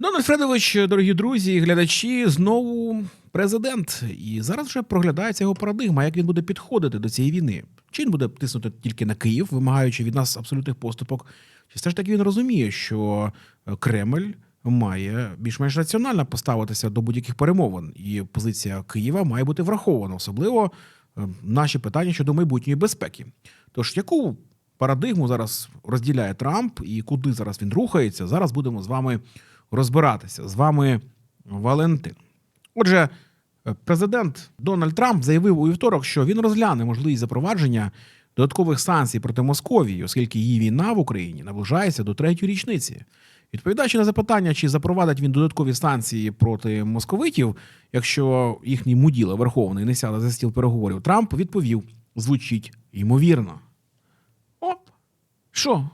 Дональд Фредович, дорогі друзі, глядачі, знову президент. І зараз вже проглядається його парадигма, як він буде підходити до цієї війни. Чи він буде тиснути тільки на Київ, вимагаючи від нас абсолютних поступок, чи все ж таки він розуміє, що е, Кремль має більш-менш раціонально поставитися до будь-яких перемовин, і позиція Києва має бути врахована, особливо е, наші питання щодо майбутньої безпеки. Тож, яку парадигму зараз розділяє Трамп і куди зараз він рухається, зараз будемо з вами розбиратися. З вами Валентин. Отже, е, президент Дональд Трамп заявив у вівторок, що він розгляне можливість запровадження додаткових санкцій проти Московії, оскільки її війна в Україні наближається до третьої річниці. Відповідаючи на запитання, чи запровадить він додаткові санкції проти московитів, якщо їхній муділа верховний не сяде за стіл переговорів, Трамп відповів: звучить ймовірно. Оп, що?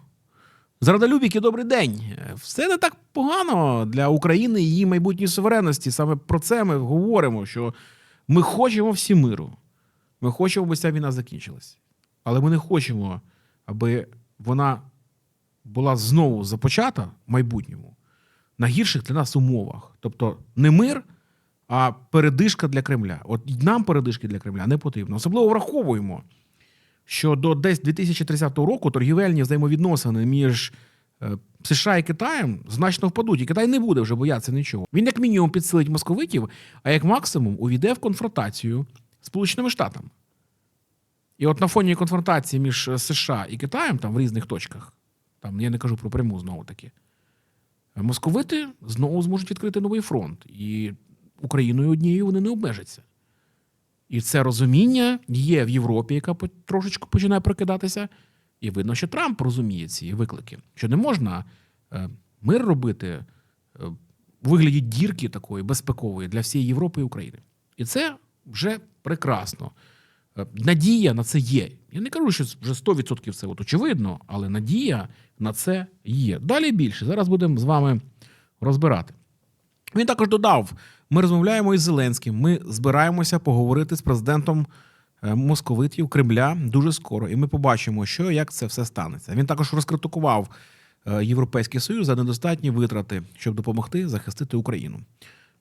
Зрадолюбіки, добрий день. Все не так погано для України і її майбутньої суверенності. Саме про це ми говоримо, що ми хочемо всі миру. Ми хочемо, аби ця війна закінчилась. Але ми не хочемо, аби вона була знову започата в майбутньому на гірших для нас умовах. Тобто не мир, а передишка для Кремля. От нам передишки для Кремля не потрібно. Особливо враховуємо, що до десь 2030 року торгівельні взаємовідносини між е, США і Китаєм значно впадуть, і Китай не буде вже боятися нічого. Він як мінімум підсилить московитів, а як максимум увійде в конфронтацію з Сполученими Штатами. І от на фоні конфронтації між е, США і Китаєм, там в різних точках, там я не кажу про пряму знову таки, московити знову зможуть відкрити новий фронт. І Україною однією вони не обмежаться. І це розуміння є в Європі, яка трошечки починає прокидатися. І видно, що Трамп розуміє ці виклики, що не можна е, мир робити е, у вигляді дірки такої безпекової для всієї Європи і України. І це вже прекрасно. Е, Надія на це є. Я не кажу, що вже 100% це от очевидно, але надія на це є. Далі більше. Зараз будемо з вами розбирати. Він також додав: ми розмовляємо із Зеленським. Ми збираємося поговорити з президентом е, московитів Кремля дуже скоро, і ми побачимо, що як це все станеться. Він також розкритикував е, Європейський Союз за недостатні витрати, щоб допомогти захистити Україну.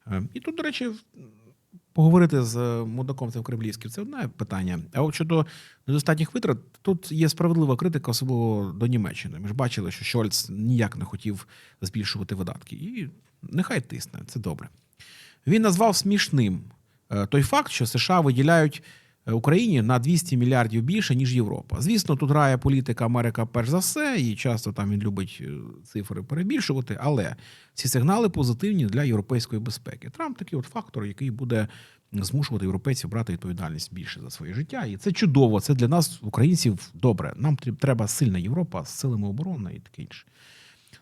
Е, І тут, до речі, поговорити з мудаком цим кремлівським це одне питання. А от щодо недостатніх витрат, тут є справедлива критика, особливо до Німеччини. Ми ж бачили, що Шольц ніяк не хотів збільшувати видатки. І нехай тисне, це добре. Він назвав смішним е, той факт, що США виділяють е, Україні на 200 мільярдів більше, ніж Європа. Звісно, тут грає політика Америка перш за все, і часто там він любить е, цифри перебільшувати, але ці сигнали позитивні для європейської безпеки. Трамп такий от фактор, який буде змушувати європейців брати відповідальність більше за своє життя. І це чудово. Це для нас, українців, добре. Нам треба сильна Європа з силами оборони і таке інше.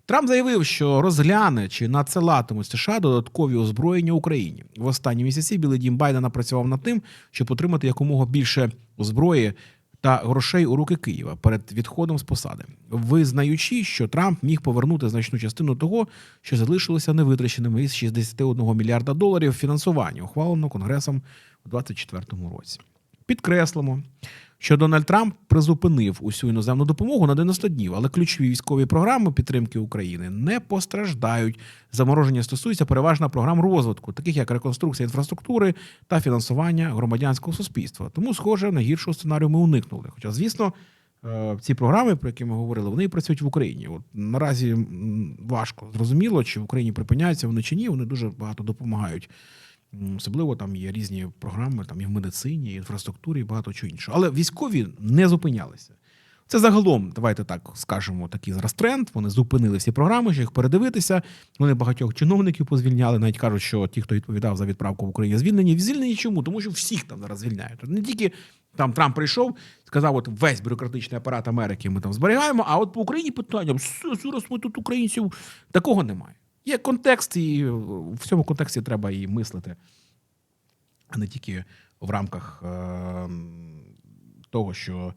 Трамп заявив, що розгляне чи надсилатимуть США додаткові озброєння Україні. В останні місяці Білий Дім Байдена працював над тим, щоб отримати якомога більше зброї та грошей у руки Києва перед відходом з посади, визнаючи, що Трамп міг повернути значну частину того, що залишилося невитраченими із 61 мільярда доларів фінансування, ухваленого Конгресом у 2024 році. Підкреслимо, що Дональд Трамп призупинив усю іноземну допомогу на 90 днів, але ключові військові програми підтримки України не постраждають. Замороження стосується переважно програм розвитку, таких як реконструкція інфраструктури та фінансування громадянського суспільства. Тому, схоже, найгіршого сценарію ми уникнули. Хоча, звісно, е, ці програми, про які ми говорили, вони працюють в Україні. От наразі важко зрозуміло, чи в Україні припиняються вони чи ні. Вони дуже багато допомагають. Особливо там є різні програми, там і в медицині, і інфраструктурі, і багато чого іншого. Але військові не зупинялися. Це загалом, давайте так скажемо, такий зараз тренд. Вони зупинили всі програми, що їх передивитися. Вони багатьох чиновників позвільняли. Навіть кажуть, що ті, хто відповідав за відправку в Україні, звільнені. Звільнені чому? Тому що всіх там зараз звільняють. Не тільки там Трамп прийшов, сказав, от весь бюрократичний апарат Америки ми там зберігаємо. А от по Україні питання зараз ми тут українців такого немає. Є контекст, і в цьому контексті треба і мислити, а не тільки в рамках е, того, що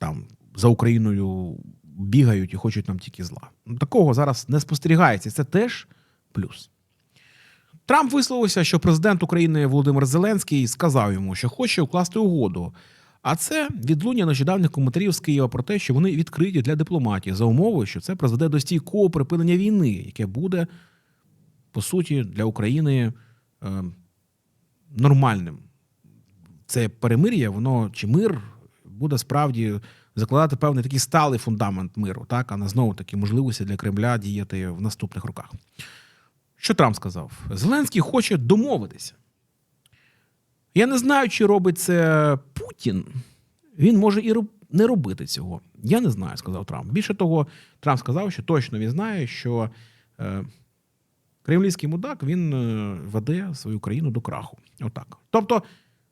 там за Україною бігають і хочуть нам тільки зла. Ну, Такого зараз не спостерігається. Це теж плюс. Трамп висловився, що президент України Володимир Зеленський сказав йому, що хоче укласти угоду. А це відлуння нещодавних коментарів з Києва про те, що вони відкриті для дипломатії за умовою, що це призведе до стійкого припинення війни, яке буде по суті для України е, нормальним. Це перемир'я, воно чи мир буде справді закладати певний такий сталий фундамент миру, так, а не знову таки можливості для Кремля діяти в наступних роках. Що Трамп сказав? Зеленський хоче домовитися. Я не знаю, чи робить це Путін. Він може і не робити цього. Я не знаю, сказав Трамп. Більше того, Трамп сказав, що точно він знає, що е, кремлівський мудак він е, веде свою країну до краху. Отак. Тобто,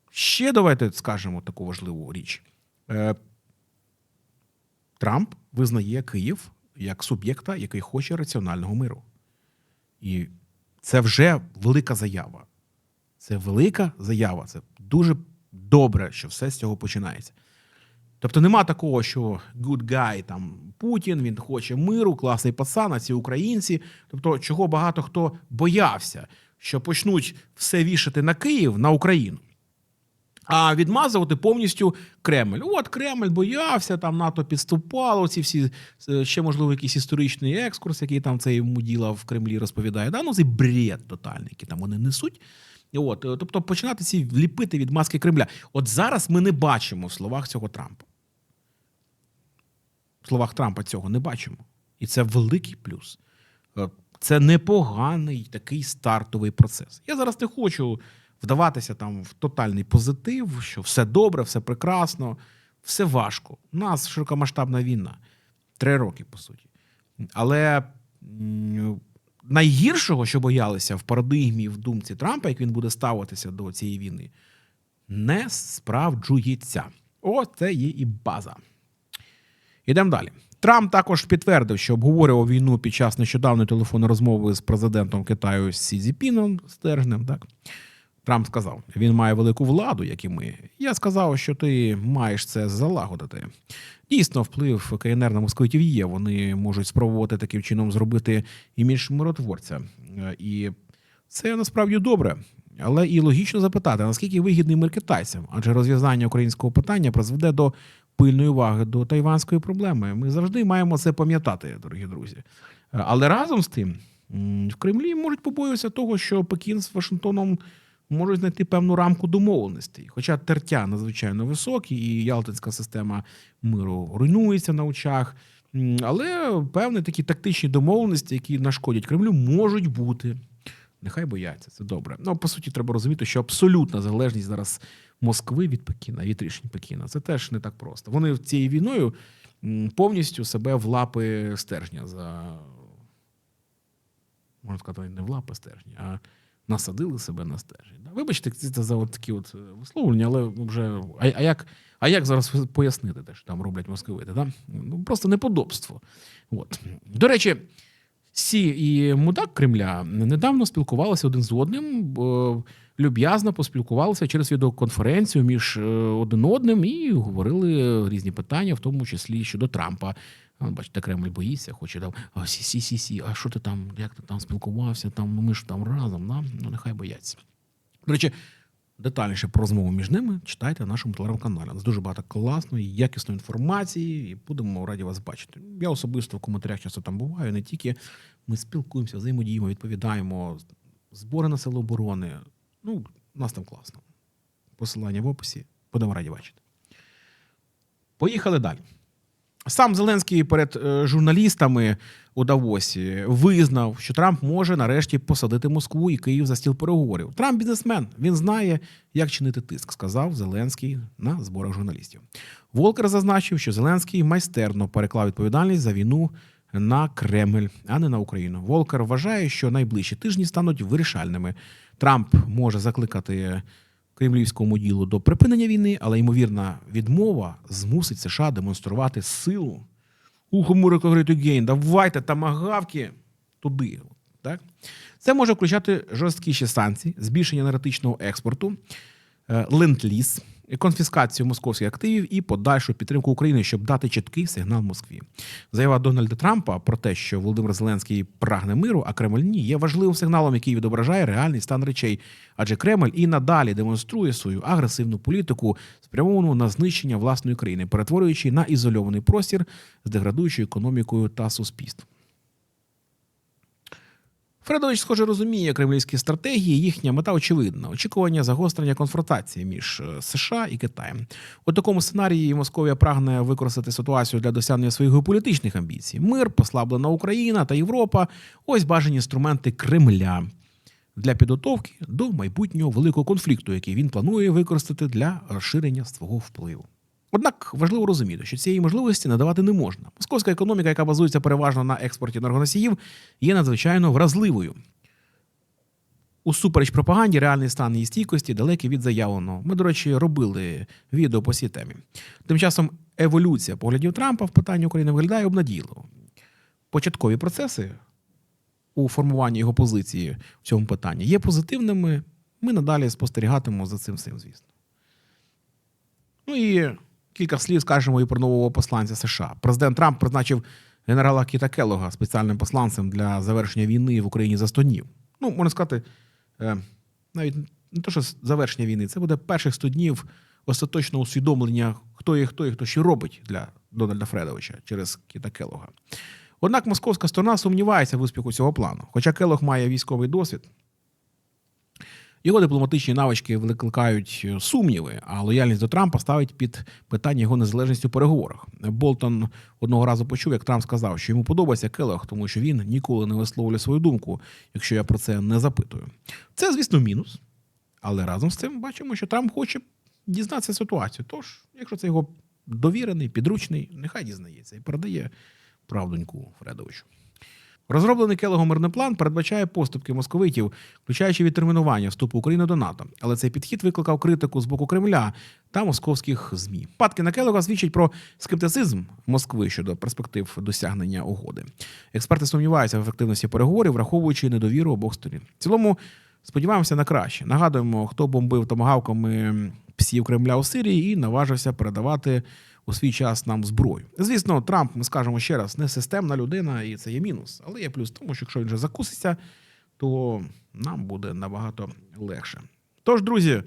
ще давайте скажемо таку важливу річ. Е, Трамп визнає Київ як суб'єкта, який хоче раціонального миру. І це вже велика заява. Це велика заява. Це дуже добре, що все з цього починається. Тобто нема такого, що good guy там Путін, він хоче миру, класний пацан, а ці українці. Тобто, чого багато хто боявся, що почнуть все вішати на Київ, на Україну. А відмазувати повністю Кремль. От Кремль боявся, там НАТО підступало, ці всі е, ще можливо якийсь історичний екскурс, який там цей муділа в Кремлі розповідає. Да? Ну, це бред тотальний, який там вони несуть. От, е, тобто починати ці ліпити від маски Кремля. От зараз ми не бачимо в словах цього Трампа. В словах Трампа цього не бачимо. І це великий плюс. Е, Це непоганий такий стартовий процес. Я зараз не хочу вдаватися там в тотальний позитив, що все добре, все прекрасно, все важко. У нас широкомасштабна війна. Три роки, по суті. Але найгіршого, що боялися в парадигмі в думці Трампа, як він буде ставитися до цієї війни, не справджується. О, це є і база. Ідемо далі. Трамп також підтвердив, що обговорював війну під час нещодавної телефонної розмови з президентом Китаю Сі Зіпіном Стержнем. Так Трамп сказав: він має велику владу, як і ми. Я сказав, що ти маєш це залагодити. Дійсно, вплив КНР на москвитів є. Вони можуть спробувати таким чином зробити імідж миротворця. І це насправді добре. Але і логічно запитати, наскільки вигідний мир китайцям, адже розв'язання українського питання призведе до пильної уваги до тайванської проблеми. Ми завжди маємо це пам'ятати, дорогі друзі. Але разом з тим, в Кремлі можуть побоюватися того, що Пекін з Вашингтоном можуть знайти певну рамку домовленостей. Хоча тертя надзвичайно високі, і Ялтинська система миру руйнується на очах. Але певні такі тактичні домовленості, які нашкодять Кремлю, можуть бути. Нехай бояться, це добре. Ну, по суті, треба розуміти, що абсолютна залежність зараз Москви від Пекіна, від рішень Пекіна. Це теж не так просто. Вони цією війною повністю себе в лапи стержня за можна сказати, не в лапи стержня, а насадили себе на. Да? Вибачте, це за от такі от е, висловлення, але вже а, а як. А як зараз пояснити те, що там роблять московити? Да? Ну просто неподобство. От. До речі, Сі і мудак Кремля недавно спілкувалися один з одним, бо люб'язно поспілкувалися через відеоконференцію між е, один одним і говорили різні питання, в тому числі щодо Трампа. А, Бачите, Кремль боїться, хоче там сі, сі, сі, сі, а що ти там, як ти там спілкувався? Там ну, ми ж там разом, да? ну нехай бояться. До речі, детальніше про розмову між ними читайте на нашому телеграм-каналі. Нас дуже багато класної, якісної інформації, і будемо раді вас бачити. Я особисто в коментарях часто там буваю, не тільки ми спілкуємося, взаємодіємо, відповідаємо, збори на сили оборони. Ну, нас там класно. Посилання в описі. Будемо раді бачити. Поїхали далі. Сам Зеленський перед е, журналістами у Давосі визнав, що Трамп може нарешті посадити Москву і Київ за стіл переговорів. Трамп бізнесмен. Він знає, як чинити тиск, сказав Зеленський на зборах журналістів. Волкер зазначив, що Зеленський майстерно переклав відповідальність за війну на Кремль, а не на Україну. Волкер вважає, що найближчі тижні стануть вирішальними. Трамп може закликати кремлівському ділу до припинення війни, але ймовірна відмова змусить США демонструвати силу. Ухо Мурико говорить again, давайте тамагавки туди. Так? Це може включати жорсткіші санкції, збільшення енергетичного експорту, е, ленд-ліз, конфіскацію московських активів і подальшу підтримку України, щоб дати чіткий сигнал Москві. Заява Дональда Трампа про те, що Володимир Зеленський прагне миру, а Кремль ні, є важливим сигналом, який відображає реальний стан речей. Адже Кремль і надалі демонструє свою агресивну політику, спрямовану на знищення власної країни, перетворюючи на ізольований простір з деградуючою економікою та суспільством. Фредович, схоже, розуміє кремлівські стратегії. Їхня мета очевидна: очікування загострення конфронтації між е, США і Китаєм. У такому сценарії Московія прагне використати ситуацію для досягнення своїх геополітичних амбіцій. Мир, послаблена Україна та Європа ось бажані інструменти Кремля для підготовки до майбутнього великого конфлікту, який він планує використати для розширення свого впливу. Однак важливо розуміти, що цієї можливості надавати не можна. Московська економіка, яка базується переважно на експорті енергоносіїв, є надзвичайно вразливою. Усупереч пропаганді, реальний стан її стійкості далекий від заявленого. Ми, до речі, робили відео по цій темі. Тим часом еволюція поглядів Трампа в питанні України виглядає обнадійливо. Початкові процеси у формуванні його позиції в цьому питанні є позитивними. Ми надалі спостерігатимемо за цим всім, звісно. Ну і кілька слів скажемо і про нового посланця США. Президент Трамп призначив генерала Кіта Келлога спеціальним посланцем для завершення війни в Україні за 100 днів. Ну, можна сказати, е, навіть не то, що завершення війни, це буде перших 100 днів остаточного усвідомлення, хто є хто і хто що робить для Дональда Фредовича через Кіта Келлога. Однак московська сторона сумнівається в успіху цього плану. Хоча Келлог має військовий досвід, його дипломатичні навички викликають е, сумніви, а лояльність до Трампа ставить під питання його незалежність у переговорах. Болтон одного разу почув, як Трамп сказав, що йому подобається Келег, тому що він ніколи не висловлює свою думку, якщо я про це не запитую. Це, звісно, мінус. Але разом з цим бачимо, що Трамп хоче дізнатися ситуацію. Тож, якщо це його довірений, підручний, нехай дізнається і передає правдоньку Фредовичу. Розроблений Келегом мирний план передбачає поступки московитів, включаючи відтермінування вступу України до НАТО. Але цей підхід викликав критику з боку Кремля та московських змі. Падки на Келега свідчать про скептицизм Москви щодо перспектив досягнення угоди. Експерти сумніваються в ефективності переговорів, враховуючи недовіру обох сторін. В цілому сподіваємося на краще. Нагадуємо, хто бомбив томагавками псів Кремля у Сирії і наважився передавати у свій час нам зброю. Звісно, Трамп, ми скажемо ще раз, не системна людина, і це є мінус. Але є плюс в тому, що якщо він вже закуситься, то нам буде набагато легше. Тож, друзі,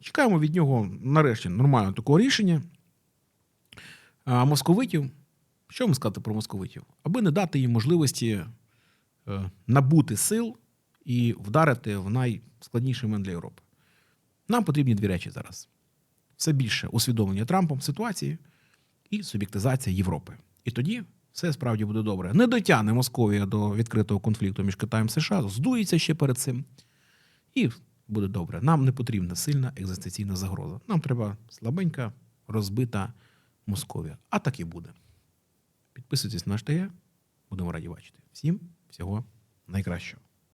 чекаємо від нього нарешті нормального такого рішення. А московитів, що вам сказати про московитів? Аби не дати їм можливості е, набути сил і вдарити в найскладніший момент для Європи. Нам потрібні дві речі зараз: все більше усвідомлення Трампом ситуації і суб'єктизація Європи. І тоді все справді буде добре. Не дотягне Московія до відкритого конфлікту між Китаєм і США, здується ще перед цим. І буде добре. Нам не потрібна сильна екзистенційна загроза. Нам треба слабенька, розбита Московія. А так і буде. Підписуйтесь на наш ТГ. Будемо раді бачити. Всім всього найкращого.